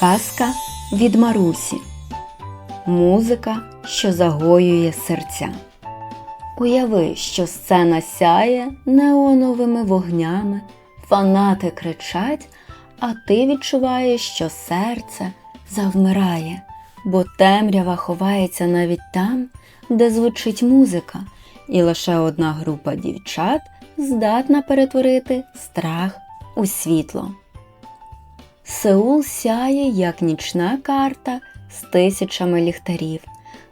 Казка від Марусі. Музика, що загоює серця. Уяви, що сцена сяє неоновими вогнями, фанати кричать, а ти відчуваєш, що серце завмирає, бо темрява ховається навіть там, де звучить музика, і лише одна група дівчат здатна перетворити страх у світло. Сеул сяє, як нічна карта з тисячами ліхтарів.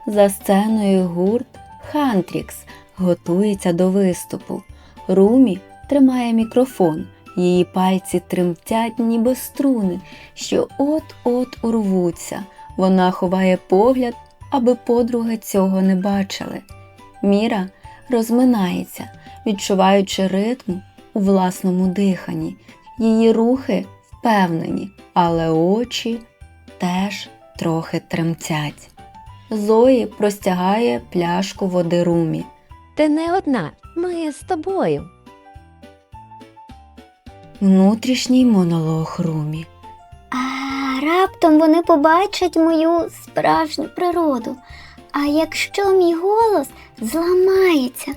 За сценою гурт Хантрікс готується до виступу. Румі тримає мікрофон, її пальці тремтять, ніби струни, що от-от урвуться. Вона ховає погляд, аби подруги цього не бачили. Міра розминається, відчуваючи ритм у власному диханні. Її рухи впевнені, але очі теж трохи тремтять. Зої простягає пляшку води румі. Ти не одна, ми з тобою. Внутрішній монолог румі. А раптом вони побачать мою справжню природу. А якщо мій голос зламається,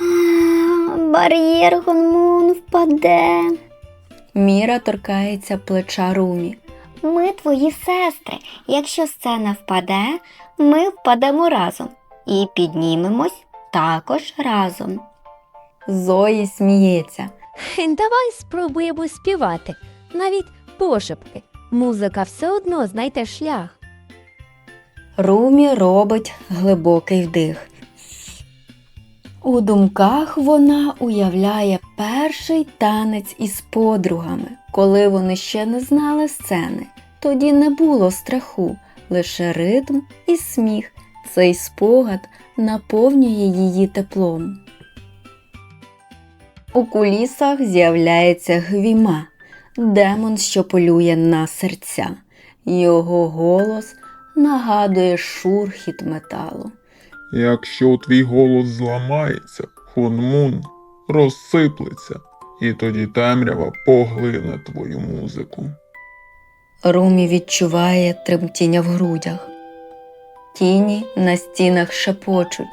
а, бар'єр гормон впаде. Міра торкається плеча румі. Ми твої сестри. Якщо сцена впаде, ми впадемо разом і піднімемось також разом. Зої сміється. Давай спробуємо співати, навіть пошепки. Музика все одно знайде шлях. Румі робить глибокий вдих. У думках вона уявляє перший танець із подругами, коли вони ще не знали сцени. Тоді не було страху, лише ритм і сміх. Цей спогад наповнює її теплом. У кулісах з'являється гвіма, демон, що полює на серця. Його голос нагадує шурхіт металу. Якщо твій голос зламається, хунмун розсиплеться, і тоді темрява поглине твою музику. Румі відчуває тремтіння в грудях. Тіні на стінах шепочуть.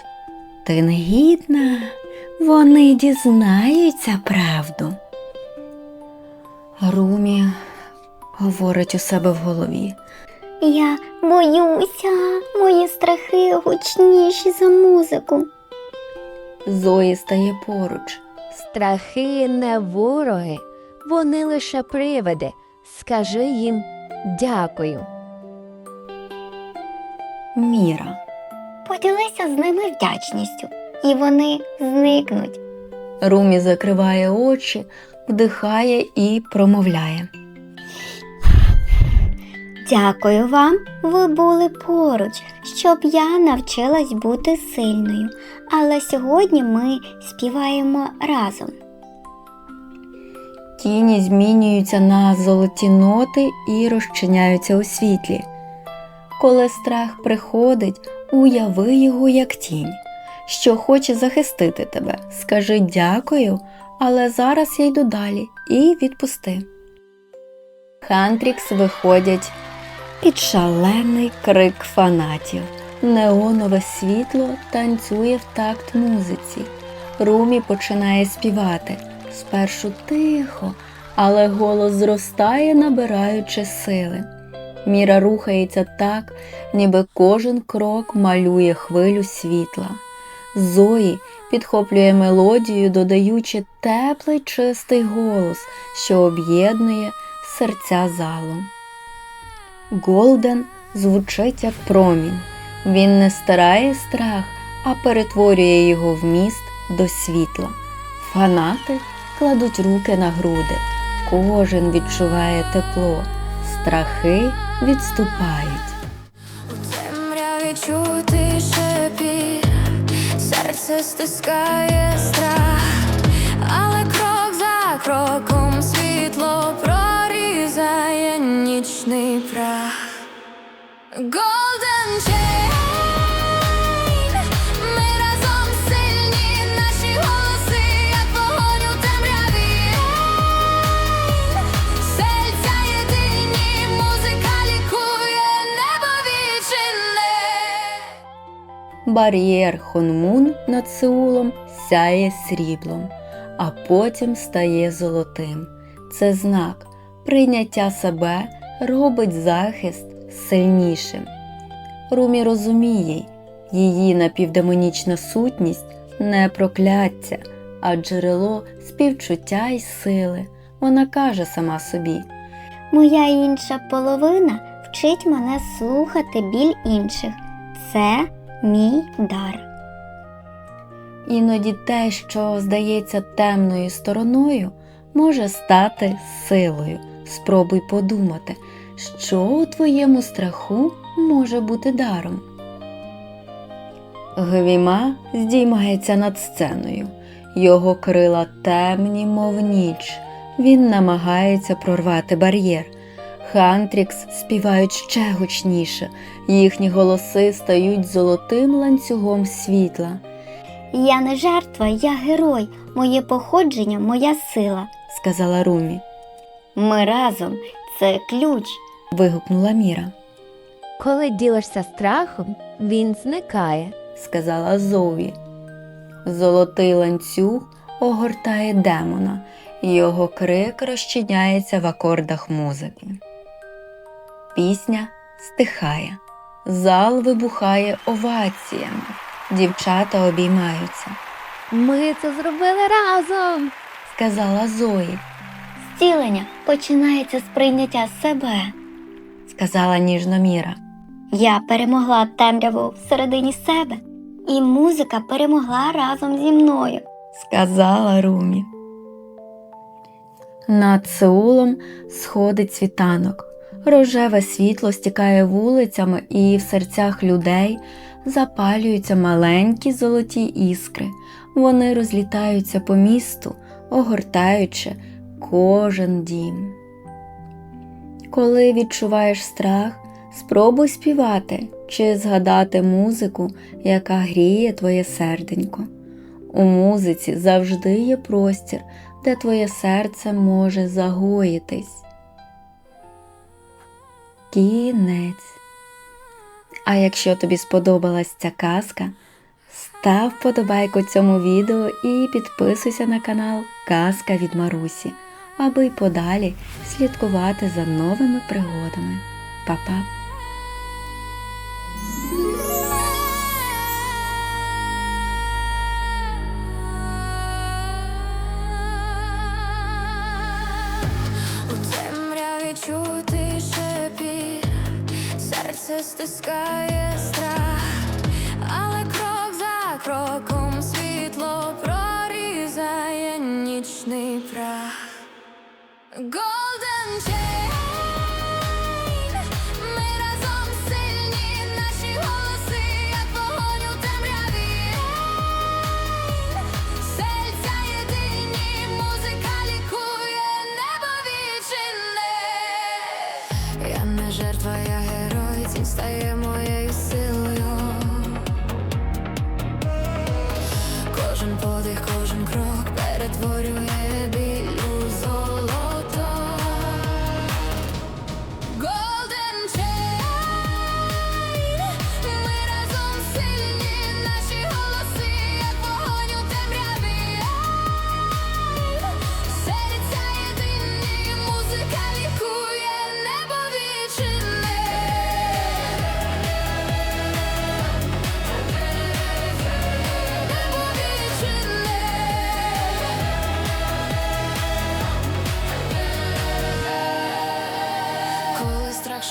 Ти негідна, вони дізнаються правду. Румі говорить у себе в голові. Я боюся, мої страхи гучніші за музику. Зої стає поруч. Страхи не вороги, вони лише привиди. Скажи їм дякую. Міра. Поділися з ними вдячністю, і вони зникнуть. Румі закриває очі, вдихає і промовляє. Дякую вам, ви були поруч, щоб я навчилась бути сильною. Але сьогодні ми співаємо разом. Тіні змінюються на золоті ноти і розчиняються у світлі. Коли страх приходить, уяви його як тінь, що хоче захистити тебе. Скажи дякую, але зараз я йду далі і відпусти. Хантрікс виходять під шалений крик фанатів. Неонове світло танцює в такт музиці. Румі починає співати. Спершу тихо, але голос зростає, набираючи сили. Міра рухається так, ніби кожен крок малює хвилю світла. Зої підхоплює мелодію, додаючи теплий чистий голос, що об'єднує серця залу. Голден звучить як промінь. Він не старає страх, а перетворює його в міст до світла. Фанати кладуть руки на груди. Кожен відчуває тепло, страхи відступають. Чути шепіт, серце стискає страх, але крок за кроком світло прорізає нічний прах. Golden Chain. Ми разом сильні, наші голоси, як вогонь у єдині, музика лікує небо вічне. Бар'єр Хонмун над Сеулом сяє сріблом, а потім стає золотим. Це знак прийняття себе робить захист сильнішим. Румі розуміє, її напівдемонічна сутність не прокляття, а джерело співчуття й сили. Вона каже сама собі. Моя інша половина вчить мене слухати біль інших. Це мій дар. Іноді те, що здається темною стороною, може стати силою. Спробуй подумати, що у твоєму страху може бути даром. Гвіма здіймається над сценою. Його крила темні, мов ніч. Він намагається прорвати бар'єр. Хантрікс співають ще гучніше, їхні голоси стають золотим ланцюгом світла. Я не жертва, я герой, моє походження, моя сила. сказала Румі. Ми разом це ключ. Вигукнула Міра, Коли ділишся страхом, він зникає. сказала Зові. Золотий ланцюг огортає демона, його крик розчиняється в акордах музики. Пісня стихає, зал вибухає оваціями, дівчата обіймаються, Ми це зробили разом. сказала Зої, Зцілення починається з прийняття себе. сказала ніжно Міра. Я перемогла темряву всередині себе, і музика перемогла разом зі мною. сказала Румі. Над Сеулом сходить світанок. Рожеве світло стікає вулицями, і в серцях людей запалюються маленькі золоті іскри. Вони розлітаються по місту, огортаючи кожен дім. Коли відчуваєш страх, спробуй співати чи згадати музику, яка гріє твоє серденько. У музиці завжди є простір, де твоє серце може загоїтись. Кінець. А якщо тобі сподобалась ця казка, став вподобайку цьому відео і підписуйся на канал Казка від Марусі, аби й подалі слідкувати за новими пригодами. Па-па! Чути шепіт, серце стискає страх, але крок за кроком світло прорізає нічний прах. Go!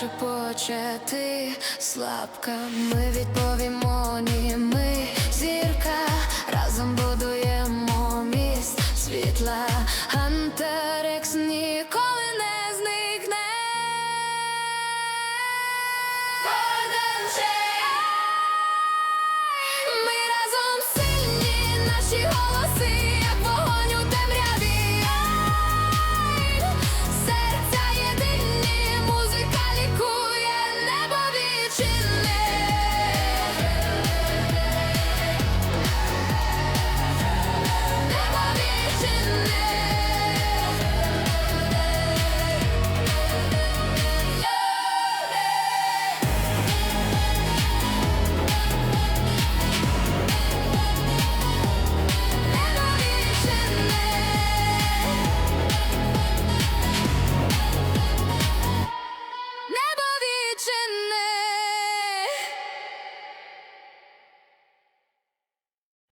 Шепоче, ти слабка, ми відповімо ні, ми зірка, разом будуємо міст світла